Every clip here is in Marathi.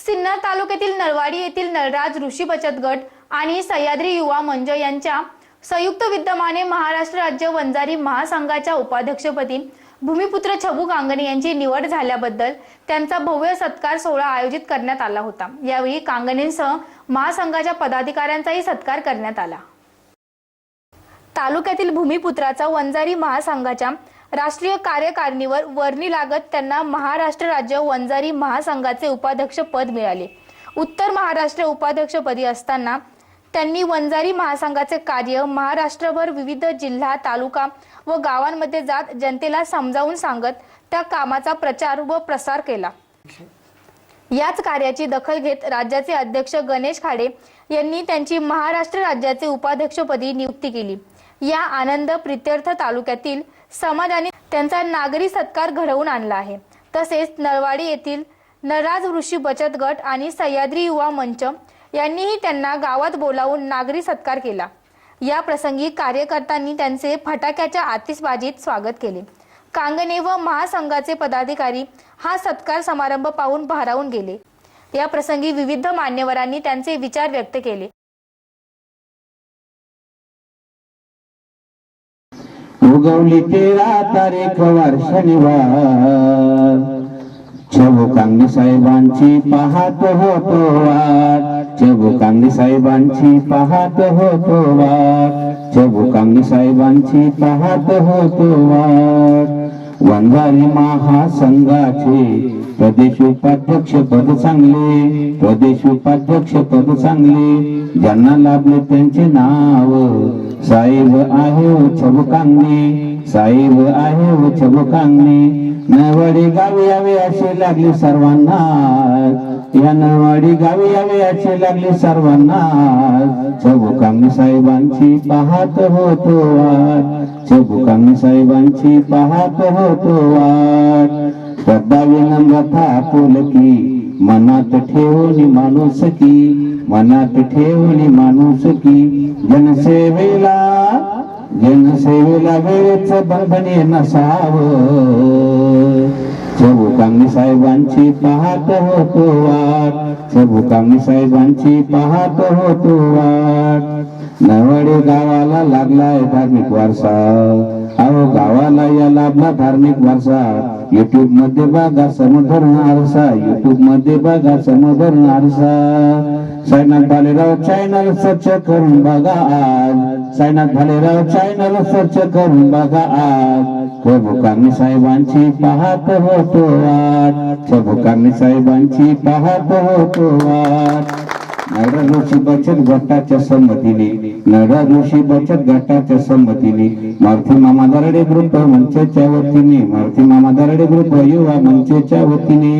सिन्नर तालुक्यातील नळवाडी येथील नळराज ऋषी बचत गट आणि सह्याद्री युवा मंच यांच्या संयुक्त विद्यमाने महाराष्ट्र राज्य वंजारी महासंघाच्या उपाध्यक्षपदी भूमिपुत्र छबू कांगणे यांची निवड झाल्याबद्दल त्यांचा भव्य सत्कार सोहळा आयोजित करण्यात आला होता. यावेळी कांगणेंसह महासंघाच्या पदाधिकाऱ्यांचाही सत्कार करण्यात आला. तालुक्यातील भूमिपुत्राचा वंजारी महासंघाच्या राष्ट्रीय कार्यकारिणीवर वर्णी लागत त्यांना महाराष्ट्र राज्य वंजारी महासंघाचे उपाध्यक्ष पद मिळाले. उत्तर महाराष्ट्र उपाध्यक्षपदी असताना त्यांनी वंजारी महासंघाचे कार्य महाराष्ट्रभर विविध जिल्हा तालुका व गावांमध्ये जात जनतेला समजावून सांगत त्या कामाचा प्रचार व प्रसार केला. याच कार्याची दखल घेत राज्याचे अध्यक्ष गणेश खाडे यांनी त्यांची महाराष्ट्र राज्याचे उपाध्यक्षपदी नियुक्ती केली. या आनंद प्रित्यर्थ तालुक्यातील समाजाने त्यांचा नागरी सत्कार घडवून आणला आहे. तसेच नळवाडी येथील नराज ऋषी बचत गट आणि सह्याद्री युवा मंच यांनीही त्यांना गावात बोलावून नागरी सत्कार केला. या प्रसंगी कार्यकर्त्यांनी त्यांचे फटाक्याच्या आतिषबाजीत स्वागत केले. कांगणे व महासंघाचे पदाधिकारी हा सत्कार समारंभ पाहून भारावून गेले. या प्रसंगी विविध मान्यवरांनी त्यांचे विचार व्यक्त केले. उगवली तेरा तारीख वार शनिवार. छबू साहेबांची पाहत होतो वाट छबू साहेबांची पाहत होतो वाट छबू साहेबांची पाहत होतो वाट वंगारी महासंघाचे प्रदेश उपाध्यक्ष पद चांगले प्रदेश उपाध्यक्ष पद चांगले ज्यांना लाभले त्यांचे नाव साहेब आहे व छबकांगणे साहेब आहे व नवाडी गावी यावे असे लागले सर्वांना. या नवाडी गावी यावे असे लागले सर्वांना. चबुकांनी साहेबांची पाहत होतो वाट. चबुकांनी साहेबांची पाहत होतो वाट. श्रद्धा विनम्रता पुलकी. मनात ठेवून माणूस की. मनात ठेवून माणूस की. जनसेवेला जनसेवेला वेळेच बंधने नसावं छबू साहेबांची पाहत होतो वाट छबू साहेबांची पाहत होतो वाट नवडे गावाला लागलाय धार्मिक वारसा या लाभला धार्मिक वारसा. युट्यूबमध्ये बघा समधरण आरसा. युट्यूबमध्ये बघा समधरण आरसा. साईनाथ भालेराव चॅनल सर्च करून बघा. आज साईनाथ भालेराव चॅनल सर्च करून बघा. आज प्रभू साहेबांची पाहत होतो वाट. प्रभू साहेबांची पाहत होतो वाट. नडा जोशी बचत गटाच्या संमतीने नडा जोशी बचत गटाच्या संमतीने मारुती मामा दराडे ग्रुप मंचच्या वतीने मारुती मामा दराडे ग्रुप युवा मंचच्या वतीने.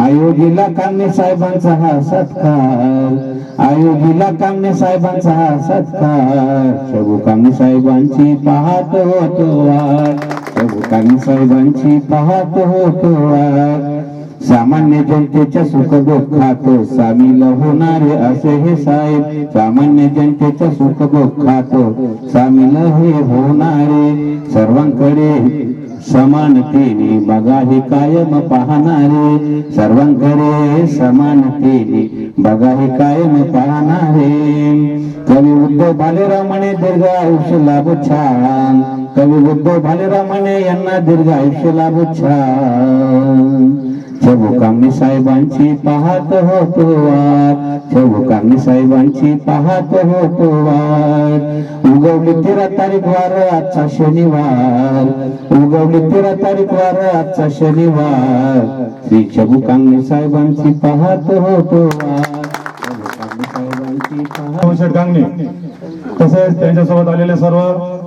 आयोजीला कामने साहेबांचा हा सत्कार आयोगीला कामने साहेबांचा हा सत्कार. शबू कामने साहेबांची पाहत होतो वाट शबू कामने साहेबांची पाहत होतो वाट सामान्य जनतेच्या सुख दुःखात सामील होणारे असे हे साहेब. सामान्य जनतेच्या सुख दुःखात सामील हे होणारे. सर्वांकडे समानतेने बघा हे कायम पाहणारे. सर्वांकडे समानतेने बघा हे कायम पाहणारे. कवी उद्धव भालेरामाने दीर्घ आयुष्य लाभ छान. कवी उद्धव भालेरामाने यांना दीर्घ आयुष्य लाभ छान. छबुकामी साहेबांची पाहत होतो वाट छबुकामी साहेबांची पाहत होतो वाट उगवली तेरा तारीख वार आजचा शनिवार. उगवली तेरा तारीख वार आजचा शनिवार. श्री छबुकामी साहेबांची पाहत होतो वाट हो, तसेच त्यांच्यासोबत आलेले सर्व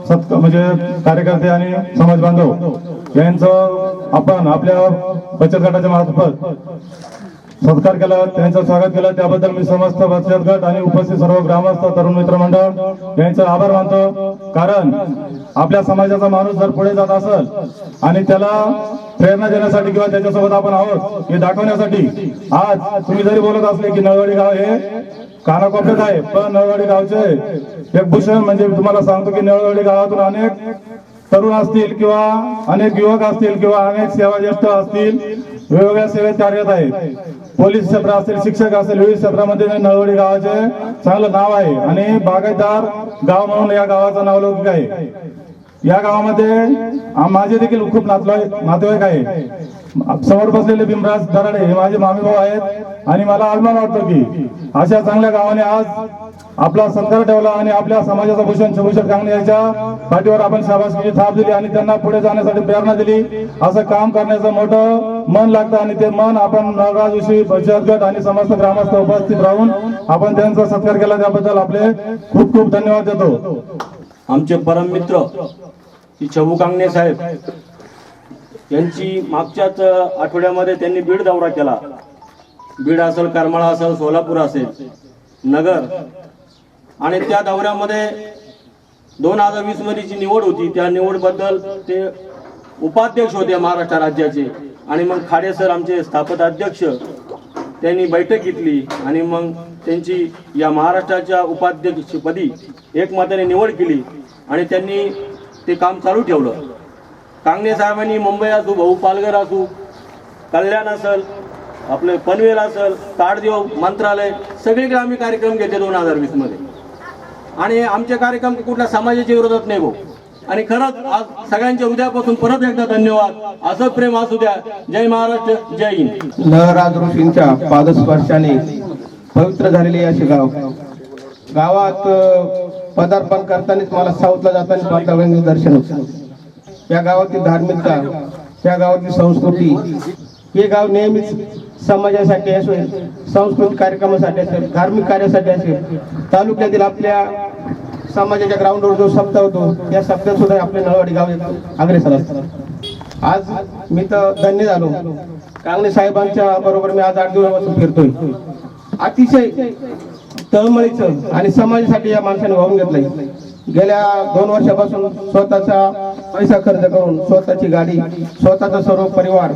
सत्क म्हणजे कार्यकर्ते आणि समाज बांधव यांचं आपण आपल्या बचत गटाच्या मार्फत सत्कार केला त्यांचं स्वागत केलं. त्याबद्दल मी समस्त बचत गट आणि उपस्थित सर्व ग्रामस्थ तरुण मित्र मंडळ यांचा आभार मानतो. कारण आपल्या समाजाचा माणूस जर पुढे जात असेल आणि त्याला प्रेरणा देण्यासाठी किंवा त्याच्यासोबत आपण आहोत हे दाखवण्यासाठी आज तुम्ही जरी बोलत असले की नळवडी गाव हे कानाकोपऱ्यात आहे पण नळवडी गावचे एक भूषण म्हणजे तुम्हाला सांगतो की नळवडी गावातून अनेक तरुण असतील किंवा अनेक युवक असतील किंवा अनेक सेवा ज्येष्ठ असतील वेगवेगळ्या सेवेत कार्यरत आहेत. पोलीस क्षेत्र असेल शिक्षक असेल विविध क्षेत्रामध्ये नळवडी गावाचे चांगलं नाव आहे. आणि बागायतदार गाव म्हणून या गावाचं नावलौकिक आहे. या गावामध्ये माझे देखील खूप नातवाईक नातेवाईक आहे समोर बसलेले भीमराज दराडे हे माझे मामी भाऊ आहेत आणि मला अभिमान वाटतो की अशा चांगल्या गावाने आज आपला सत्कार ठेवला आणि आपल्या समाजाचा भूषण शभूषण कांगणे यांच्या पाठीवर आपण शाबासकीची थाप दिली आणि त्यांना पुढे जाण्यासाठी प्रेरणा दिली. असं काम करण्याचं मोठं मन लागतं आणि ते मन आपण नवराज जोशी बचत गट आणि समस्त ग्रामस्थ उपस्थित राहून आपण त्यांचा सत्कार केला. त्याबद्दल आपले खूप खूप धन्यवाद देतो. आमचे परममित्र की छबू कांगणे साहेब यांची मागच्याच आठवड्यामध्ये त्यांनी बीड दौरा केला. बीड असेल करमाळा असेल सोलापूर असेल नगर. आणि त्या दौऱ्यामध्ये दोन हजार वीसमध्ये जी निवड होती त्या निवडबद्दल ते उपाध्यक्ष होते महाराष्ट्र राज्याचे. आणि मग खाडे सर आमचे स्थापक अध्यक्ष त्यांनी बैठक घेतली. आणि मग त्यांची या महाराष्ट्राच्या उपाध्यक्षपदी एकमताने निवड केली. आणि त्यांनी ते काम चालू ठेवलं. कांगणे साहेबांनी मुंबई असू भाऊ पालघर असू कल्याण असेल आपले पनवेल असेल ताडदेव मंत्रालय सगळीकडे आम्ही कार्यक्रम घेते दोन हजार वीसमध्ये आणि आमचे कार्यक्रम कुठल्या समाजाच्या विरोधात नाही भाऊ. आणि खरंच आज सगळ्यांच्या हृदयापासून परत एकदा धन्यवाद. असं प्रेम असू द्या. जय महाराष्ट्र जय हिंद. नळराज ऋषींच्या पादस्पर्शाने पवित्र झालेले असे गाव गावात पदार्पण करतानाच मला साऊथला जाताना पाताळांचे दर्शन होतं. या गावातील धार्मिकता या गावातील संस्कृती हे गाव नेहमीच समाजासाठी असेल सांस्कृतिक कार्यक्रमासाठी असेल धार्मिक कार्यासाठी असेल तालुक्यातील आपल्या समाजाच्या ग्राउंडवर जो सप्ताह होतो त्या सप्त्यात सुद्धा आपले नळवाडी गाव अग्रेसर असतात आज मी तर धन्य झालो. कांगणे साहेबांच्या बरोबर मी आज आठ दिवसापासून फिरतोय. अतिशय तळमळीचं आणि समाजासाठी या माणसाने वाहून घेतलंय. गेल्या दोन वर्षापासून स्वतःचा पैसा खर्च करून स्वतःची गाडी स्वतःचा सर्व परिवार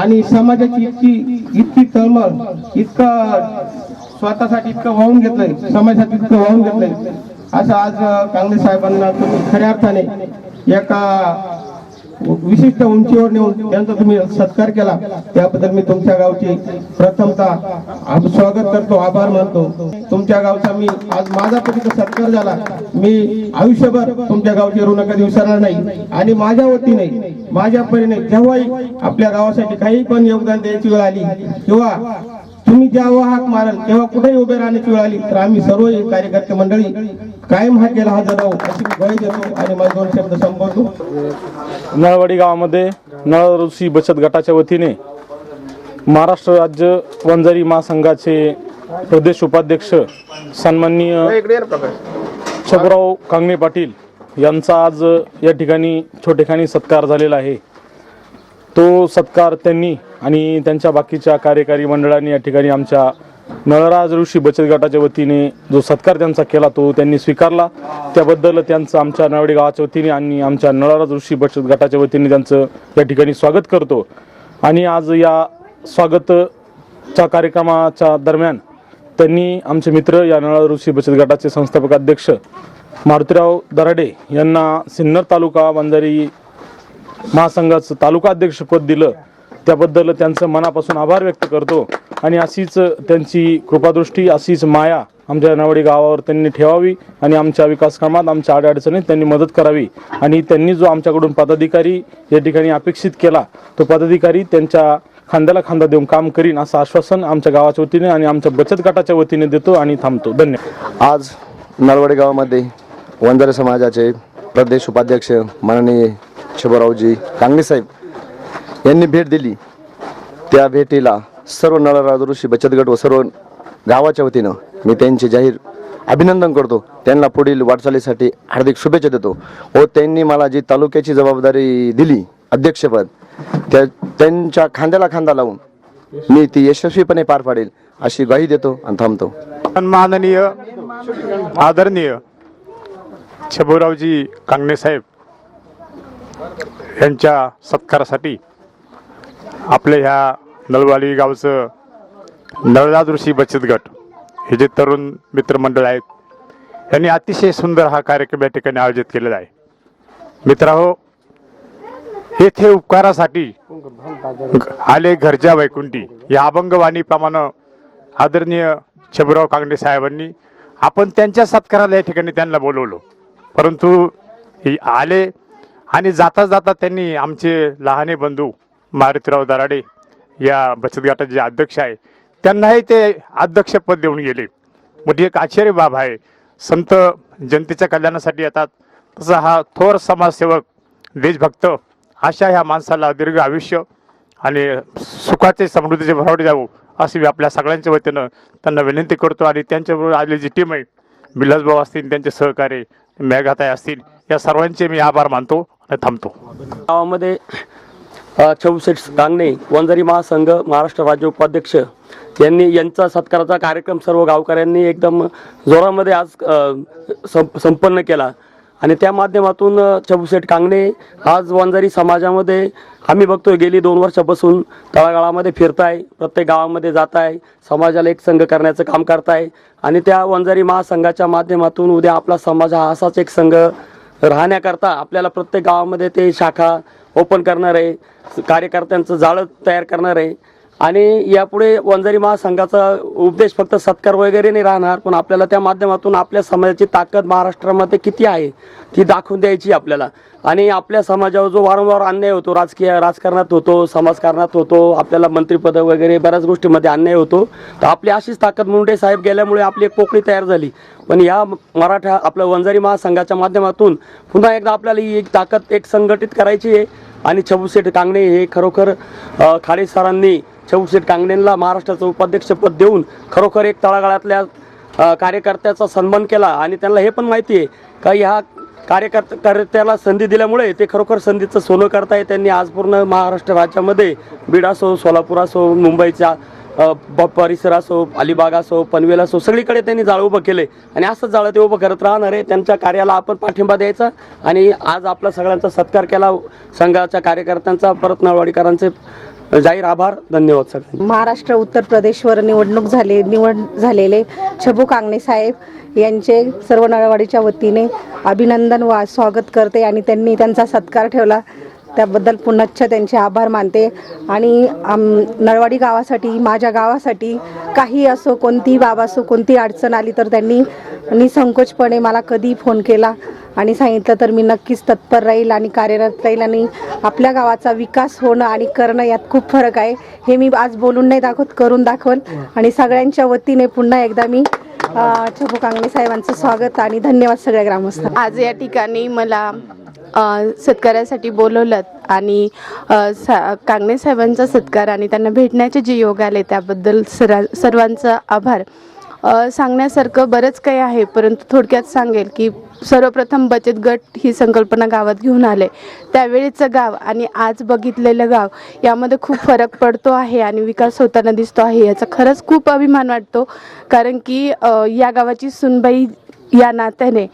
आणि समाजाची इतकी इतकी तळमळ इतकं स्वतःसाठी इतकं वाहून घेतलंय समाजासाठी इतकं वाहून घेतलंय. असं आज कांगणे साहेबांना तुम्ही खऱ्या अर्थाने एका विशिष्ट उंचीवर नेऊन त्यांचा तुम्ही सत्कार केला. त्याबद्दल मी तुमच्या गावचे प्रथमतः स्वागत करतो आभार मानतो. तुमच्या गावचा मी आज माझा पतीचा सत्कार झाला. मी आयुष्यभर तुमच्या गावची ऋण कधी विसरणार नाही. आणि माझ्या वतीने माझ्या परीने जेव्हाही आपल्या गावासाठी काही पण योगदान द्यायची वेळ आली किंवा तुम्ही जेव्हा हाक माराल तेव्हा कुठेही उभे राहण्याची वेळ आली तर आम्ही सर्व कार्यकर्ते मंडळी कायम हाकेला हजर राहू अशी मी ग्वाही देतो आणि माझे दोन शब्द संपवतो. नळवाडी गावामध्ये नळऋषी बचत गटाच्या वतीने महाराष्ट्र राज्य वंजारी महासंघाचे प्रदेश उपाध्यक्ष सन्माननीय छबराव कांगणे पाटील यांचा आज या ठिकाणी छोटेखानी सत्कार झालेला आहे. तो सत्कार त्यांनी आणि त्यांच्या बाकीच्या कार्यकारी मंडळांनी या ठिकाणी आमच्या नळराज ऋषी बचत गटाच्या वतीने जो सत्कार त्यांचा केला तो त्यांनी स्वीकारला. त्याबद्दल त्यांचं आमच्या नळवडी गावाच्या वतीने आणि आमच्या नळराज ऋषी बचत गटाच्या वतीने त्यांचं या ठिकाणी स्वागत करतो. आणि आज या स्वागतच्या कार्यक्रमाच्या दरम्यान त्यांनी आमचे मित्र या नळराज ऋषी बचत गटाचे संस्थापक अध्यक्ष मारुतीराव दराडे यांना सिन्नर तालुका बंजारी महासंघाचं तालुका अध्यक्षपद दिलं त्याबद्दल त्यांचं मनापासून आभार व्यक्त करतो. आणि अशीच त्यांची कृपादृष्टी अशीच माया आमच्या नवडी गावावर त्यांनी ठेवावी आणि आमच्या विकास कामात आमच्या अडचणीत त्यांनी मदत करावी. आणि त्यांनी जो आमच्याकडून पदाधिकारी या ठिकाणी अपेक्षित केला तो पदाधिकारी त्यांच्या खांद्याला खांदा देऊन काम करीन असं आश्वासन आमच्या गावाच्या वतीने आणि आमच्या बचत गटाच्या वतीने देतो आणि थांबतो. धन्यवाद. आज नलवडे गावामध्ये वंजारी समाजाचे प्रदेश उपाध्यक्ष माननीय शुभरावजी कांगणे साहेब यांनी भेट दिली. त्या भेटीला सर्व नळराज ऋषी बचत गट व सर्व गावाच्या वतीनं मी त्यांचे जाहीर अभिनंदन करतो. त्यांना पुढील वाटचालीसाठी हार्दिक शुभेच्छा देतो व त्यांनी मला जी तालुक्याची जबाबदारी दिली अध्यक्षपद त्या त्यांच्या खांद्याला खांदा लावून मी ती यशस्वीपणे पार पाडेल अशी ग्वाही देतो आणि थांबतो. माननीय आदरणीय छबुरावजी कांगणे साहेब यांच्या सत्कारासाठी आपल्या ह्या नळवाली गावचं नळदाद ऋषी बचत गट हे जे तरुण मित्रमंडळ आहेत यांनी अतिशय सुंदर हा कार्यक्रम या ठिकाणी आयोजित केलेला आहे. मित्राहो येथे उपकारासाठी आले घरच्या वैकुंठी या अभंगवाणीप्रमाणे आदरणीय छबराव कांगडे साहेबांनी आपण त्यांच्या सत्काराला या ठिकाणी त्यांना बोलवलं. परंतु आले आणि जाता जाता त्यांनी आमचे लहाने बंधू मारुतीराव दराडे या बचत गटाचे जे अध्यक्ष आहे त्यांनाही ते अध्यक्षपद देऊन गेले. मोठी एक आश्चर्य बाब आहे. संत जनतेच्या कल्याणासाठी येतात. तसा हा थोर समाजसेवक देशभक्त अशा ह्या माणसाला दीर्घ आयुष्य आणि सुखाचे समृद्धीचे भरावडे जावो अशी मी आपल्या सगळ्यांच्या वतीनं त्यांना विनंती करतो. आणि त्यांच्याबरोबर आलेली जी टीम आहे बिलासभाऊ असतील त्यांचे सहकार्य मेघाताई असतील या सर्वांचे मी आभार मानतो आणि थांबतो. गावामध्ये चौसेठ गांगणे कांगणे वंजारी महासंघ महाराष्ट्र राज्य उपाध्यक्ष यांनी यांचा सत्काराचा कार्यक्रम सर्व गावकऱ्यांनी एकदम जोरामध्ये आज सं- संपन्न केला. आणि त्या माध्यमातून अ, कांगणे आज वंजारी समाजामध्ये आम्ही बघतोय गेली दोन वर्षापासून तळागाळामध्ये फिरताय प्रत्येक गावामध्ये जात आहे समाजाला एक संघ करण्याचं काम करताय आणि त्या वंजारी महासंघाच्या माध्यमातून उद्या आपला समाज हा असाच एक संघ राहण्याकरता आपल्याला प्रत्येक गावामध्ये ते शाखा ओपन करणार आहे कार्यकर्त्यांचं जाळं तयार करणार आहे. आणि यापुढे वंजारी महासंघाचा उपदेश फक्त सत्कार वगैरे नाही राहणार पण आपल्याला त्या माध्यमातून आपल्या समाजाची ताकद महाराष्ट्रामध्ये किती आहे ती दाखवून द्यायची आपल्याला. आणि आपल्या समाजावर जो वारंवार अन्याय होतो राजकीय राजकारणात होतो समाजकारणात होतो आपल्याला मंत्रिपद वगैरे बऱ्याच गोष्टीमध्ये अन्याय होतो तर आपली अशीच ताकद मुंडे साहेब गेल्यामुळे आपली एक पोकळी तयार झाली. पण या मराठा आपल्या वंजारी महासंघाच्या माध्यमातून पुन्हा एकदा आपल्याला ही एक ताकद एक संघटित करायची आहे. आणि छबूसेठ कांगणे हे खरोखर अ, खाडे सरांनी छबुशेठ कांगणेंना महाराष्ट्राचं उपाध्यक्षपद देऊन खरोखर एक तळागाळातल्या कार्यकर्त्याचा सन्मान केला. आणि त्यांना हे पण माहिती आहे का ह्या कार्यकर्ता कर्त्याला संधी दिल्यामुळे ते खरोखर संधीचं सोनं करताय. त्यांनी आज पूर्ण महाराष्ट्र राज्यामध्ये बीड असो सोलापूर असो मुंबईच्या परिसर असो अलिबाग असो पनवेल असो सगळीकडे त्यांनी जाळं उभं केले आणि असंच जाळं ते उभं करत राहणार आहे. त्यांच्या कार्याला आपण पाठिंबा द्यायचा. आणि आज आपला सगळ्यांचा सत्कार केला. संघाच्या कार्यकर्त्यांचा परत नळवाडीकरांचे जाहीर आभार. धन्यवाद सर महाराष्ट्र उत्तर प्रदेशवर निवडणूक झाले निवड झालेले छबू कांगणे साहेब यांचे सर्व नळवाडीच्या वतीने अभिनंदन वा स्वागत करते. आणि त्यांनी त्यांचा सत्कार ठेवला. त्याबद्दल पुनश्च त्यांचे आभार मानते. आणि आम नळवाडी गावासाठी माझ्या गावासाठी काही असो कोणतीही बाब असो कोणती अडचण आली तर त्यांनी निसंकोचपणे मला कधी फोन केला आणि सांगितलं तर मी नक्कीच तत्पर राहील आणि कार्यरत राहील आणि आपल्या गावाचा विकास होणं आणि करणं यात खूप फरक आहे. हे मी आज बोलून नाही दाखवत करून दाखवल. आणि सगळ्यांच्या वतीने पुन्हा एकदा मी छपू कांगणे साहेबांचं स्वागत आणि धन्यवाद सगळ्या ग्रामस्थ आज या ठिकाणी मला सत्कारासाठी बोलवलं आणि सा कांगणे साहेबांचा सत्कार आणि त्यांना भेटण्याचे जे योग आले त्याबद्दल सरा सर्वांचा आभार. सांगण्यासारखं बरंच काही आहे परंतु थोडक्यात सांगेल की सर्वप्रथम बचत गट ही संकल्पना गावात घेऊन आले. त्यावेळीचं गाव आणि आज बघितलेलं गाव यामध्ये खूप फरक पडतो आहे आणि विकास होताना दिसतो आहे याचा खरंच खूप अभिमान वाटतो. कारण की या गावाची सुनबाई या नात्याने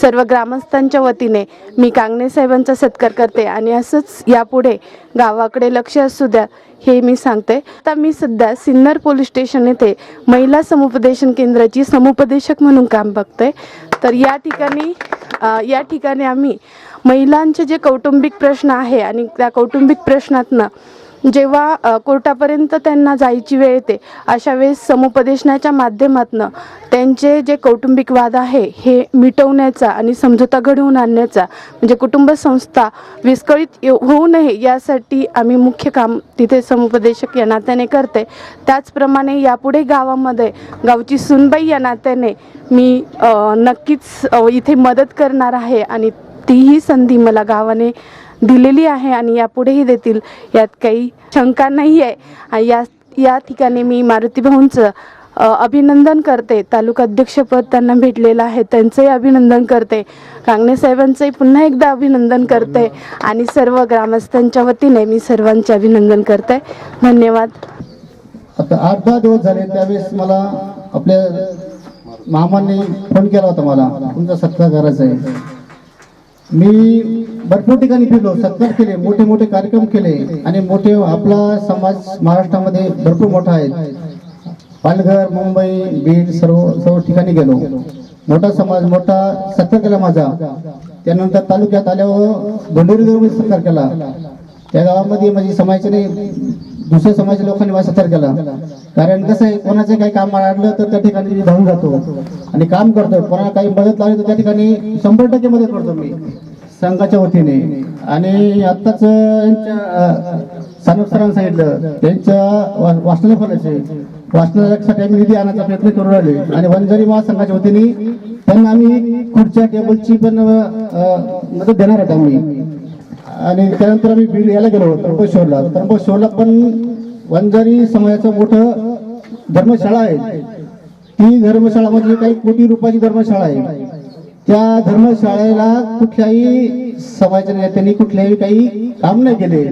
सर्व ग्रामस्थांच्या वतीने मी कांगणे साहेबांचा सत्कार करते आणि असंच यापुढे गावाकडे लक्ष असू द्या हे मी सांगते. आता मी सध्या सिन्नर पोलीस स्टेशन येथे महिला समुपदेशन केंद्राची समुपदेशक म्हणून काम बघते. तर या ठिकाणी या ठिकाणी आम्ही महिलांचे जे कौटुंबिक प्रश्न आहे आणि त्या कौटुंबिक प्रश्नातनं जेव्हा कोर्टापर्यंत त्यांना जायची वेळ येते अशा वेळेस समुपदेशनाच्या माध्यमातनं त्यांचे जे कौटुंबिक वाद आहे हे मिटवण्याचा आणि समझोता घडवून आणण्याचा म्हणजे कुटुंब संस्था विस्कळीत येऊ- होऊ नये यासाठी आम्ही मुख्य काम तिथे समुपदेशक या नात्याने करते. त्याचप्रमाणे यापुढे गावामध्ये गावची सुनबाई या नात्याने मी नक्कीच इथे मदत करणार आहे आणि तीही संधी मला गावाने दिलेली आहे आणि यापुढेही देतील. यात काही शंका नाही आहे. आणि या या ठिकाणी मी मारुती भाऊंचं अभिनंदन करते. तालुका अध्यक्षपद त्यांना भेटलेलं आहे. त्यांचंही अभिनंदन करते. कांगणे साहेबांचंही पुन्हा एकदा अभिनंदन करते. आणि सर्व ग्रामस्थांच्या वतीने मी सर्वांचे अभिनंदन करते. धन्यवाद. आता आठ दहा दिवस झाले. त्यावेळेस मला आपल्या मामांनी फोन केला होता मला. तुमचा सत्कार करायचा आहे. मी भरपूर ठिकाणी फिरलो सत्कार केले मोठे मोठे कार्यक्रम केले आणि मोठे आपला समाज महाराष्ट्रामध्ये भरपूर मोठा आहे. पालघर मुंबई बीड सर्व सर्व ठिकाणी गेलो. मोठा समाज मोठा सत्कार केला माझा. त्यानंतर तालुक्यात आल्यावर भंडोरी सत्कार केला. त्या गावामध्ये माझी समाजाने दुसऱ्या समाजाच्या लोकांनी मला केला. कारण कसं आहे कोणाचं काही काम अडलं तर त्या ठिकाणी धावून जातो. आणि काम करतो कोणाला काही मदत लागली तर त्या ठिकाणी शंभर टक्के मदत करतो मी. संघाच्या वतीने. आणि आत्ताच यांच्या सरांनी सांगितलं त्यांच्या वाचनालय फलाचे. वाचनालयासाठी आम्ही निधी आणण्याचा प्रयत्न करू राहिले. आणि वंजारी महासंघाच्या वतीने त्यांना आम्ही खुर्च्या टेबलची पण मदत देणार आहोत आम्ही. आणि त्यानंतर आम्ही बीड याला गेलो होतो त्र्यंबकेश्वरला. त्र्यंबकेश्वरला पण वंजारी समाजाचं मोठं धर्मशाळा आहे. ती धर्मशाळा म्हणजे काही कोटी रुपयाची धर्मशाळा आहे. त्या धर्मशाळेला कुठल्याही समाजाच्या नेत्यांनी कुठल्याही काही काम नाही केले.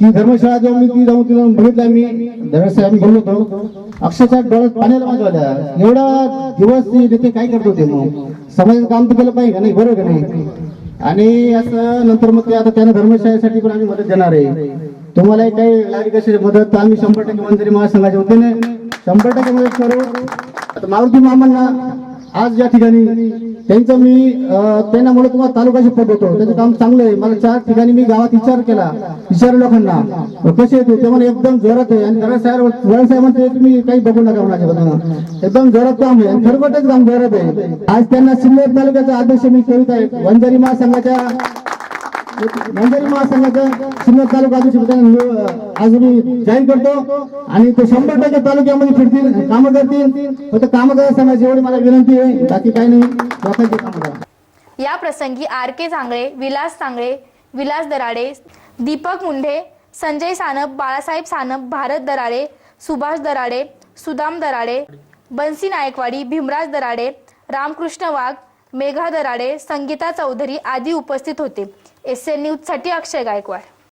ती धर्मशाळा जेव्हा मी ती जाऊन तिला बघितलं आम्ही. धर्मशाळा आम्ही गेलो होतो. अक्षरशः डोळ्यात पाण्याला माझ्या एवढा दिवस ते नेते काय करत होते मग? समाजाचं काम तर केलं पाहिजे का नाही? बरोबर का नाही? आणि असं नंतर मग ते आता त्यांना धर्मशाळेसाठी पण आम्ही मदत देणार आहे. तुम्हाला काही लागली कशी मदत तर आम्ही शंभर टक्के मंत्री महासंघाच्या वतीने. शंभर टक्के मदत करू. आता मारुती मामांना आज या ठिकाणी त्यांचं मी त्यांना म्हणून तुम्हाला तालुका पद होतो. त्याचं काम चांगलं आहे. मला चार ठिकाणी मी गावात विचार केला. विचार लोकांना. कसे येते ते? म्हणे एकदम जोरात आहे. आणि जरा साहेब साहेब म्हणते तुम्ही काही बघू नका माझ्या एकदम जोरात काम आहे. आणि खरगोटच काम जोरात आहे. आज त्यांना सिल्लोड तालुक्याचा अध्यक्ष मी करीत आहे. वंजारी महासंघाच्या वंजारी महासंघाचं सिन्नर तालुका अध्यक्ष आज मी जाहीर करतो. आणि ते शंभर टक्के तालुक्यामध्ये फिरतील कामं करतील. फक्त कामं करत समाज एवढी मला विनंती आहे बाकी काही नाही. लोकांची कामं करा. या प्रसंगी आर के चांगळे विलास चांगळे विलास दराडे दीपक मुंढे संजय सानप बाळासाहेब सानप भारत दराडे सुभाष दराडे सुदाम दराडे बन्सी नायकवाडी भीमराज दराडे रामकृष्ण वाघ मेघा दराडे संगीता चौधरी आदी उपस्थित होते. एस एन न्यूजसाठी अक्षय गायकवाड.